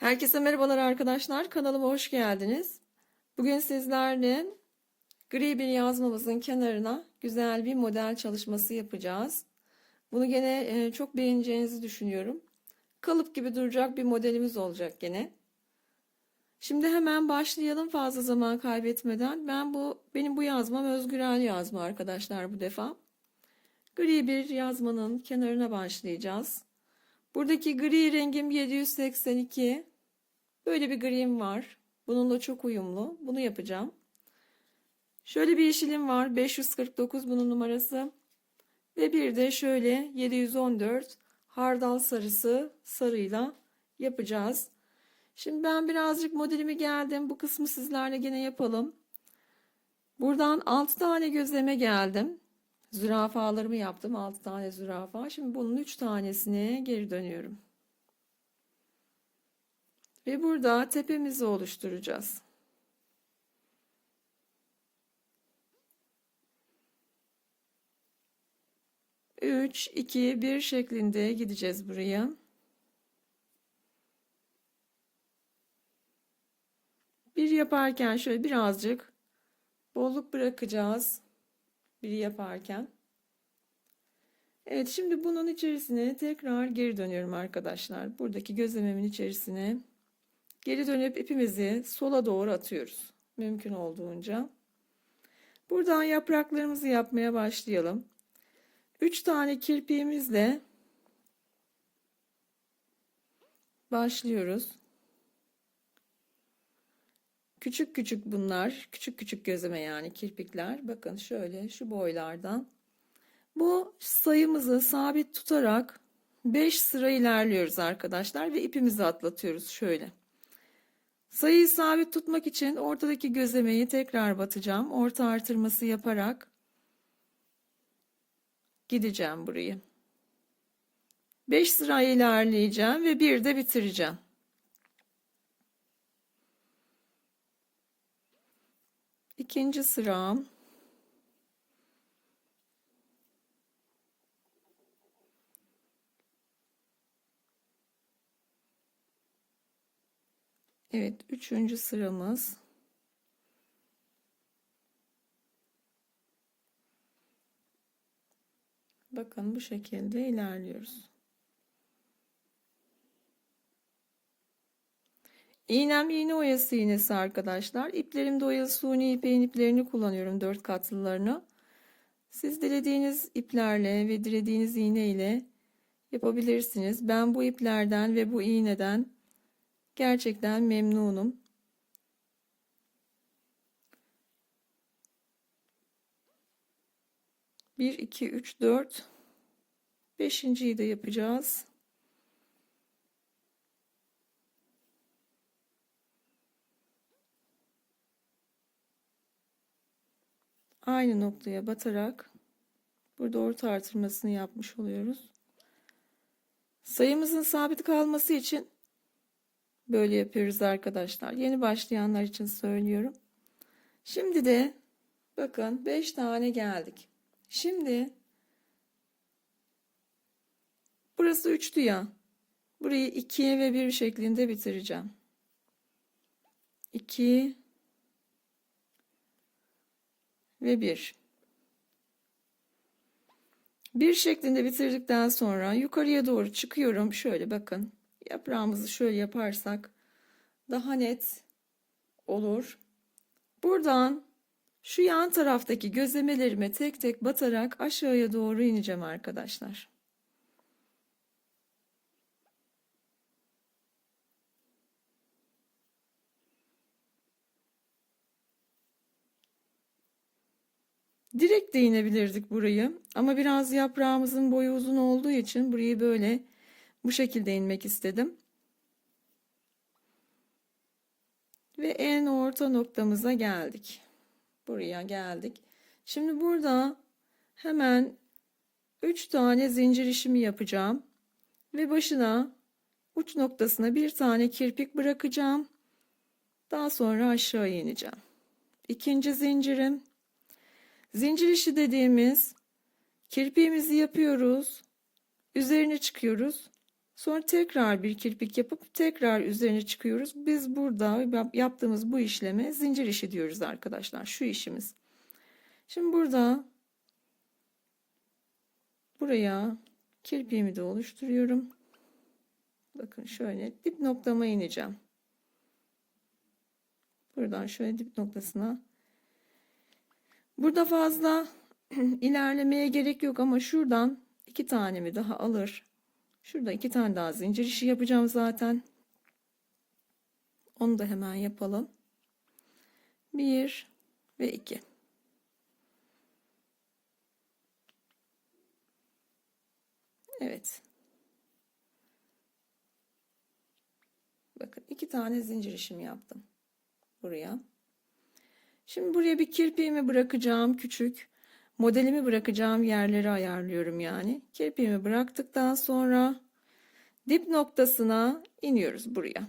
Herkese merhabalar arkadaşlar. Kanalıma hoş geldiniz. Bugün sizlerle gri bir yazmamızın kenarına güzel bir model çalışması yapacağız. Bunu gene e, çok beğeneceğinizi düşünüyorum. Kalıp gibi duracak bir modelimiz olacak gene. Şimdi hemen başlayalım fazla zaman kaybetmeden. Ben bu benim bu yazmam özgürel yazma arkadaşlar bu defa. Gri bir yazmanın kenarına başlayacağız. Buradaki gri rengim 782. Böyle bir grim var. Bununla çok uyumlu. Bunu yapacağım. Şöyle bir yeşilim var. 549 bunun numarası. Ve bir de şöyle 714 hardal sarısı sarıyla yapacağız. Şimdi ben birazcık modelimi geldim. Bu kısmı sizlerle gene yapalım. Buradan 6 tane gözleme geldim. Zürafalarımı yaptım. 6 tane zürafa. Şimdi bunun 3 tanesine geri dönüyorum. Ve burada tepemizi oluşturacağız. Üç, iki, bir şeklinde gideceğiz buraya. Bir yaparken şöyle birazcık bolluk bırakacağız. Biri yaparken. Evet şimdi bunun içerisine tekrar geri dönüyorum arkadaşlar. Buradaki gözlememin içerisine geri dönüp ipimizi sola doğru atıyoruz. Mümkün olduğunca. Buradan yapraklarımızı yapmaya başlayalım. 3 tane kirpiğimizle başlıyoruz. Küçük küçük bunlar. Küçük küçük gözleme yani kirpikler. Bakın şöyle şu boylardan. Bu sayımızı sabit tutarak 5 sıra ilerliyoruz arkadaşlar ve ipimizi atlatıyoruz şöyle. Sayıyı sabit tutmak için ortadaki gözlemeyi tekrar batacağım. Orta artırması yaparak gideceğim burayı. 5 sıra ilerleyeceğim ve bir de bitireceğim. İkinci sıram. Evet, üçüncü sıramız. Bakın bu şekilde ilerliyoruz. İğnem iğne oyası iğnesi arkadaşlar. İplerimde oyalı suni ipeğin iplerini kullanıyorum. Dört katlılarını. Siz dilediğiniz iplerle ve dilediğiniz iğne ile yapabilirsiniz. Ben bu iplerden ve bu iğneden gerçekten memnunum. Bir, iki, üç, dört. Beşinciyi de yapacağız. aynı noktaya batarak burada orta artırmasını yapmış oluyoruz. Sayımızın sabit kalması için böyle yapıyoruz arkadaşlar. Yeni başlayanlar için söylüyorum. Şimdi de bakın 5 tane geldik. Şimdi burası 3'tü ya. Burayı 2'ye ve 1 şeklinde bitireceğim. 2 ve 1. Bir şeklinde bitirdikten sonra yukarıya doğru çıkıyorum. Şöyle bakın. Yaprağımızı şöyle yaparsak daha net olur. Buradan şu yan taraftaki gözlemelerime tek tek batarak aşağıya doğru ineceğim arkadaşlar. Direkt de inebilirdik burayı. Ama biraz yaprağımızın boyu uzun olduğu için burayı böyle bu şekilde inmek istedim. Ve en orta noktamıza geldik. Buraya geldik. Şimdi burada hemen 3 tane zincir işimi yapacağım. Ve başına uç noktasına bir tane kirpik bırakacağım. Daha sonra aşağı ineceğim. İkinci zincirim Zincir işi dediğimiz kirpiğimizi yapıyoruz. Üzerine çıkıyoruz. Sonra tekrar bir kirpik yapıp tekrar üzerine çıkıyoruz. Biz burada yap- yaptığımız bu işleme zincir işi diyoruz arkadaşlar. Şu işimiz. Şimdi burada buraya kirpiğimi de oluşturuyorum. Bakın şöyle dip noktama ineceğim. Buradan şöyle dip noktasına. Burada fazla ilerlemeye gerek yok ama şuradan iki tanemi daha alır. Şurada iki tane daha zincir işi yapacağım zaten. Onu da hemen yapalım. Bir ve iki. Evet. Bakın iki tane zincir işimi yaptım. Buraya. Şimdi buraya bir kirpiğimi bırakacağım küçük. Modelimi bırakacağım yerleri ayarlıyorum yani. Kirpiğimi bıraktıktan sonra dip noktasına iniyoruz buraya.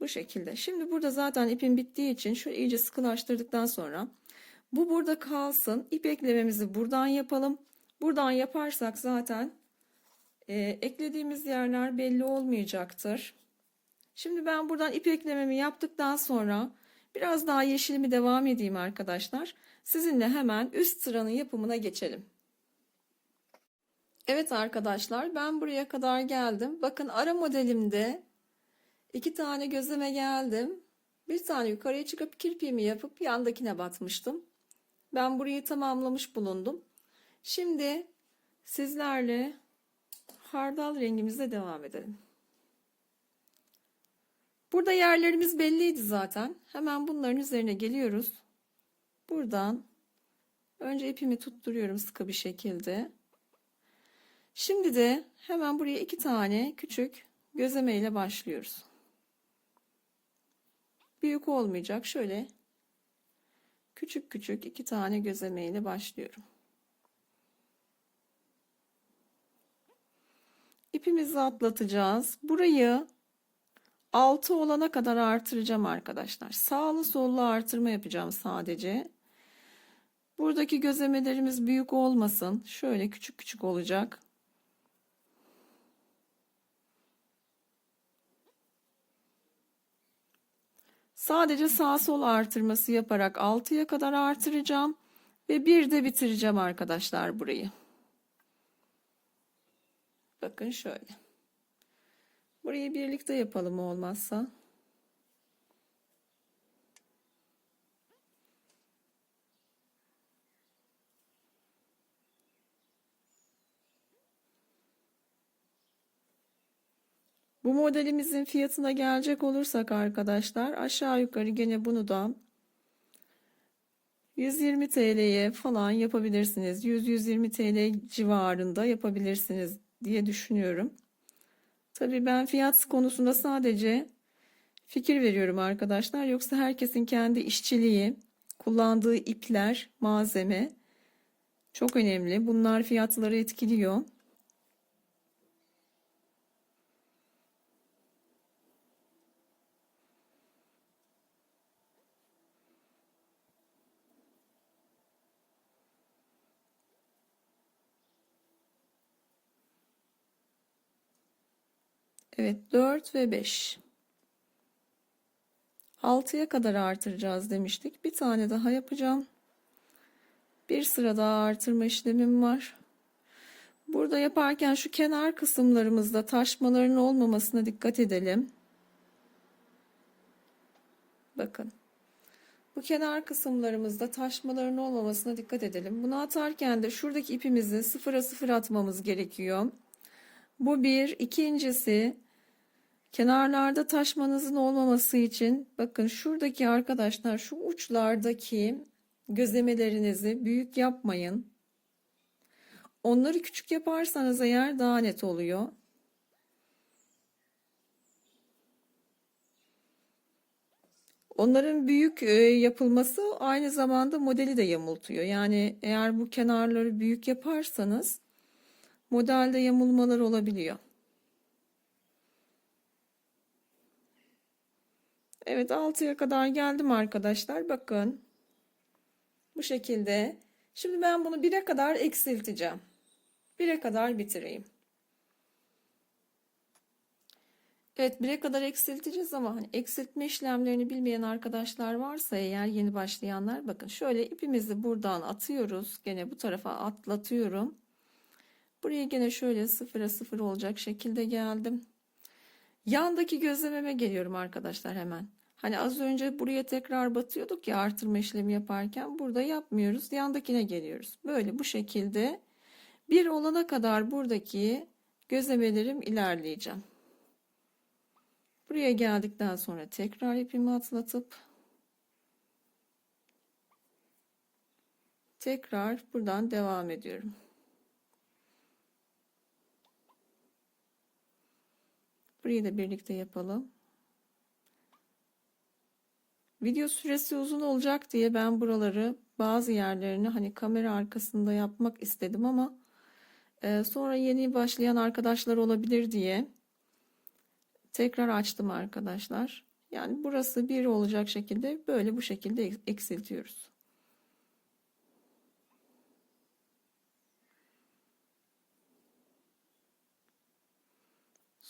Bu şekilde. Şimdi burada zaten ipim bittiği için şöyle iyice sıkılaştırdıktan sonra bu burada kalsın. İp eklememizi buradan yapalım. Buradan yaparsak zaten e, eklediğimiz yerler belli olmayacaktır. Şimdi ben buradan ip eklememi yaptıktan sonra biraz daha yeşilimi devam edeyim arkadaşlar. Sizinle hemen üst sıranın yapımına geçelim. Evet arkadaşlar ben buraya kadar geldim. Bakın ara modelimde iki tane gözleme geldim. Bir tane yukarıya çıkıp kirpiğimi yapıp yandakine batmıştım. Ben burayı tamamlamış bulundum. Şimdi sizlerle hardal rengimizle devam edelim. Burada yerlerimiz belliydi zaten. Hemen bunların üzerine geliyoruz. Buradan önce ipimi tutturuyorum sıkı bir şekilde. Şimdi de hemen buraya iki tane küçük gözleme ile başlıyoruz. Büyük olmayacak. Şöyle küçük küçük iki tane gözleme ile başlıyorum. İpimizi atlatacağız. Burayı 6 olana kadar artıracağım arkadaşlar. Sağlı sollu artırma yapacağım sadece. Buradaki gözlemelerimiz büyük olmasın. Şöyle küçük küçük olacak. Sadece sağ sol artırması yaparak 6'ya kadar artıracağım. Ve bir de bitireceğim arkadaşlar burayı. Bakın şöyle. Burayı birlikte yapalım olmazsa. Bu modelimizin fiyatına gelecek olursak arkadaşlar aşağı yukarı gene bunu da 120 TL'ye falan yapabilirsiniz. 100-120 TL civarında yapabilirsiniz diye düşünüyorum. Tabii ben fiyat konusunda sadece fikir veriyorum arkadaşlar. Yoksa herkesin kendi işçiliği, kullandığı ipler, malzeme çok önemli. Bunlar fiyatları etkiliyor. Evet 4 ve 5. 6'ya kadar artıracağız demiştik. Bir tane daha yapacağım. Bir sıra daha artırma işlemim var. Burada yaparken şu kenar kısımlarımızda taşmaların olmamasına dikkat edelim. Bakın. Bu kenar kısımlarımızda taşmaların olmamasına dikkat edelim. Bunu atarken de şuradaki ipimizi sıfıra sıfır atmamız gerekiyor. Bu bir. İkincisi kenarlarda taşmanızın olmaması için bakın şuradaki arkadaşlar şu uçlardaki gözlemelerinizi büyük yapmayın. Onları küçük yaparsanız eğer daha net oluyor. Onların büyük e, yapılması aynı zamanda modeli de yamultuyor. Yani eğer bu kenarları büyük yaparsanız modelde yamulmalar olabiliyor. Evet 6'ya kadar geldim arkadaşlar. Bakın bu şekilde Şimdi ben bunu 1'e kadar eksilteceğim. 1'e kadar bitireyim. Evet 1'e kadar eksilteceğiz ama hani eksiltme işlemlerini bilmeyen arkadaşlar varsa eğer yeni başlayanlar bakın şöyle ipimizi buradan atıyoruz. Gene bu tarafa atlatıyorum. Buraya gene şöyle sıfıra sıfır olacak şekilde geldim. Yandaki gözlememe geliyorum arkadaşlar hemen. Hani az önce buraya tekrar batıyorduk ya artırma işlemi yaparken burada yapmıyoruz. Yandakine geliyoruz. Böyle bu şekilde bir olana kadar buradaki gözlemelerim ilerleyeceğim. Buraya geldikten sonra tekrar ipimi atlatıp tekrar buradan devam ediyorum. Burayı da birlikte yapalım. Video süresi uzun olacak diye ben buraları bazı yerlerini hani kamera arkasında yapmak istedim ama e, sonra yeni başlayan arkadaşlar olabilir diye tekrar açtım arkadaşlar. Yani burası bir olacak şekilde böyle bu şekilde eksiltiyoruz.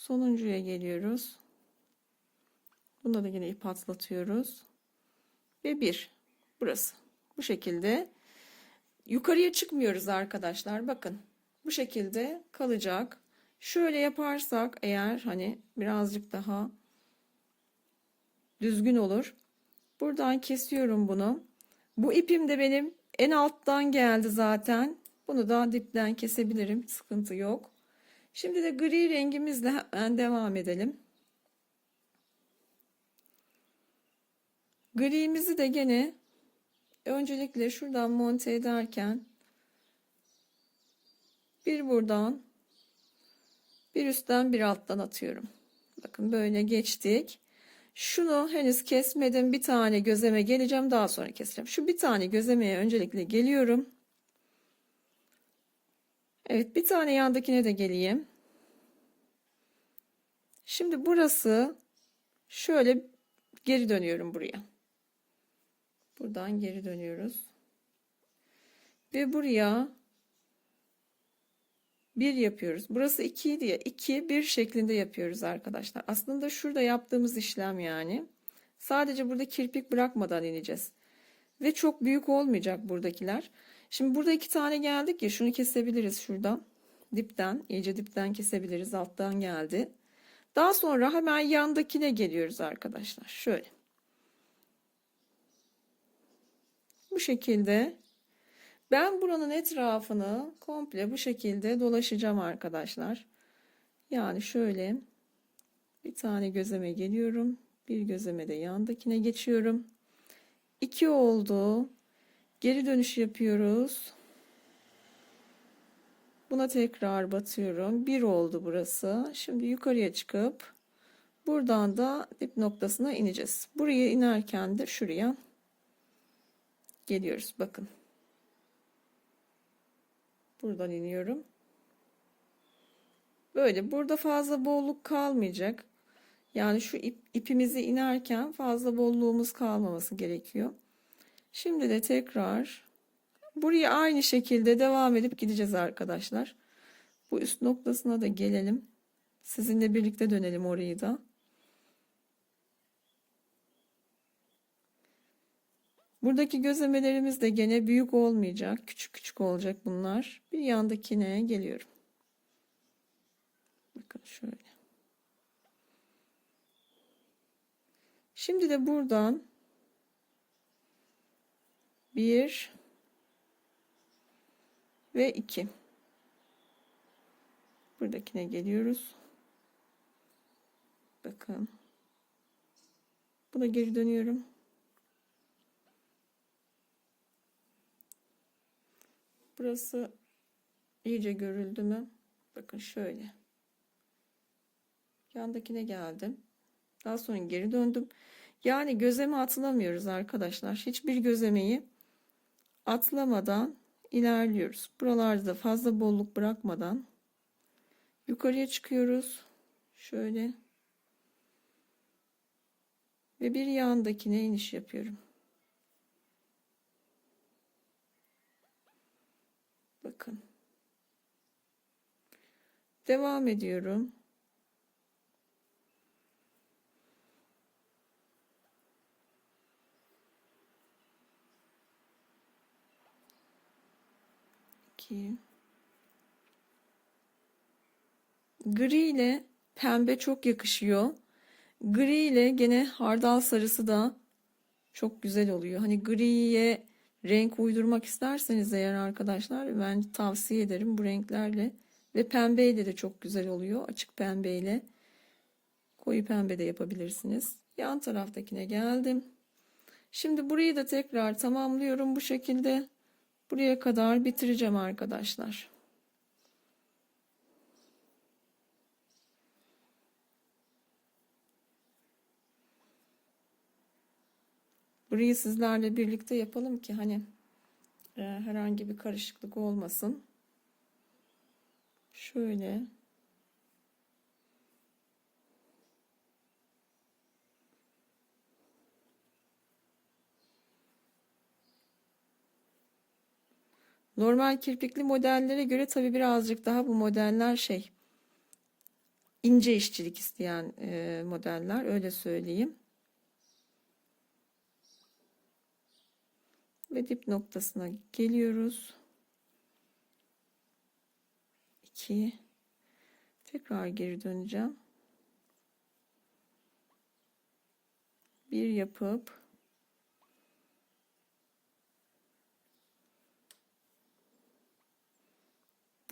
Sonuncuya geliyoruz. Bunda da yine ip atlatıyoruz. Ve bir. Burası. Bu şekilde. Yukarıya çıkmıyoruz arkadaşlar. Bakın. Bu şekilde kalacak. Şöyle yaparsak eğer hani birazcık daha düzgün olur. Buradan kesiyorum bunu. Bu ipim de benim en alttan geldi zaten. Bunu da dipten kesebilirim. Sıkıntı yok. Şimdi de gri rengimizle devam edelim. Gri'mizi de gene öncelikle şuradan monte ederken bir buradan bir üstten bir alttan atıyorum. Bakın böyle geçtik. Şunu henüz kesmedim. Bir tane gözeme geleceğim. Daha sonra keseceğim. Şu bir tane gözemeye öncelikle geliyorum. Evet bir tane yandakine de geleyim. Şimdi burası şöyle geri dönüyorum buraya. Buradan geri dönüyoruz. Ve buraya bir yapıyoruz. Burası 2 diye 2 bir şeklinde yapıyoruz arkadaşlar. Aslında şurada yaptığımız işlem yani. Sadece burada kirpik bırakmadan ineceğiz. Ve çok büyük olmayacak buradakiler. Şimdi burada iki tane geldik ya şunu kesebiliriz şuradan. Dipten iyice dipten kesebiliriz. Alttan geldi. Daha sonra hemen yandakine geliyoruz arkadaşlar. Şöyle. Bu şekilde ben buranın etrafını komple bu şekilde dolaşacağım arkadaşlar. Yani şöyle bir tane gözeme geliyorum. Bir gözeme de yandakine geçiyorum. 2 oldu. Geri dönüş yapıyoruz. Buna tekrar batıyorum. 1 oldu burası. Şimdi yukarıya çıkıp buradan da dip noktasına ineceğiz. Buraya inerken de şuraya geliyoruz. Bakın. Buradan iniyorum. Böyle burada fazla bolluk kalmayacak. Yani şu ip, ipimizi inerken fazla bolluğumuz kalmaması gerekiyor. Şimdi de tekrar buraya aynı şekilde devam edip gideceğiz arkadaşlar. Bu üst noktasına da gelelim. Sizinle birlikte dönelim orayı da. Buradaki gözlemelerimiz de gene büyük olmayacak. Küçük küçük olacak bunlar. Bir yandakine geliyorum. Bakın şöyle. Şimdi de buradan bir ve iki. Buradakine geliyoruz. Bakın. Buna geri dönüyorum. Burası iyice görüldü mü? Bakın şöyle. Yandakine geldim. Daha sonra geri döndüm. Yani gözeme atlamıyoruz arkadaşlar. Hiçbir gözemeyi atlamadan ilerliyoruz. Buralarda da fazla bolluk bırakmadan yukarıya çıkıyoruz. Şöyle. Ve bir yandakine iniş yapıyorum. Bakın. Devam ediyorum. İki. Gri ile pembe çok yakışıyor. Gri ile gene hardal sarısı da çok güzel oluyor. Hani griye renk uydurmak isterseniz eğer arkadaşlar ben tavsiye ederim bu renklerle. Ve pembeyle de çok güzel oluyor. Açık pembeyle. Koyu pembe de yapabilirsiniz. Yan taraftakine geldim. Şimdi burayı da tekrar tamamlıyorum bu şekilde. Buraya kadar bitireceğim arkadaşlar. Burayı sizlerle birlikte yapalım ki hani e, herhangi bir karışıklık olmasın. Şöyle. Normal kirpikli modellere göre tabi birazcık daha bu modeller şey ince işçilik isteyen e, modeller öyle söyleyeyim. Ve dip noktasına geliyoruz. 2 tekrar geri döneceğim. Bir yapıp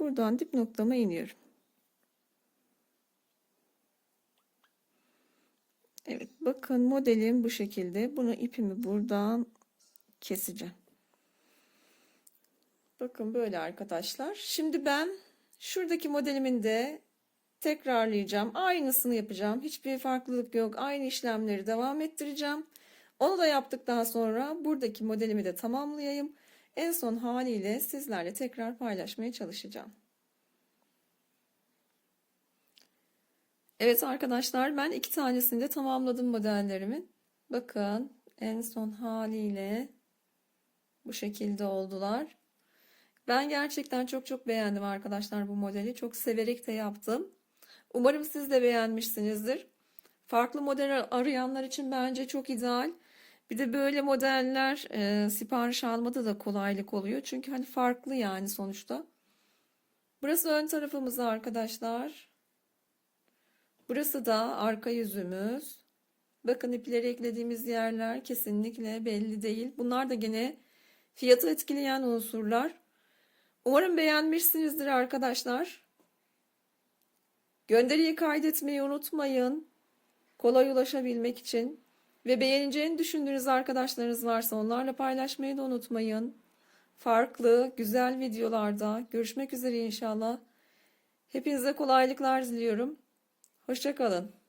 buradan dip noktama iniyorum. Evet bakın modelim bu şekilde. Bunu ipimi buradan keseceğim. Bakın böyle arkadaşlar. Şimdi ben şuradaki modelimin de tekrarlayacağım. Aynısını yapacağım. Hiçbir farklılık yok. Aynı işlemleri devam ettireceğim. Onu da yaptıktan sonra buradaki modelimi de tamamlayayım. En son haliyle sizlerle tekrar paylaşmaya çalışacağım. Evet arkadaşlar ben iki tanesini de tamamladım modellerimin. Bakın en son haliyle bu şekilde oldular. Ben gerçekten çok çok beğendim arkadaşlar bu modeli. Çok severek de yaptım. Umarım siz de beğenmişsinizdir. Farklı model arayanlar için bence çok ideal. Bir de böyle modeller e, sipariş almada da kolaylık oluyor. Çünkü hani farklı yani sonuçta. Burası ön tarafımız arkadaşlar. Burası da arka yüzümüz. Bakın ipleri eklediğimiz yerler kesinlikle belli değil. Bunlar da gene fiyatı etkileyen unsurlar. Umarım beğenmişsinizdir arkadaşlar. Gönderiyi kaydetmeyi unutmayın. Kolay ulaşabilmek için. Ve beğeneceğini düşündüğünüz arkadaşlarınız varsa onlarla paylaşmayı da unutmayın. Farklı, güzel videolarda görüşmek üzere inşallah. Hepinize kolaylıklar diliyorum. Hoşçakalın.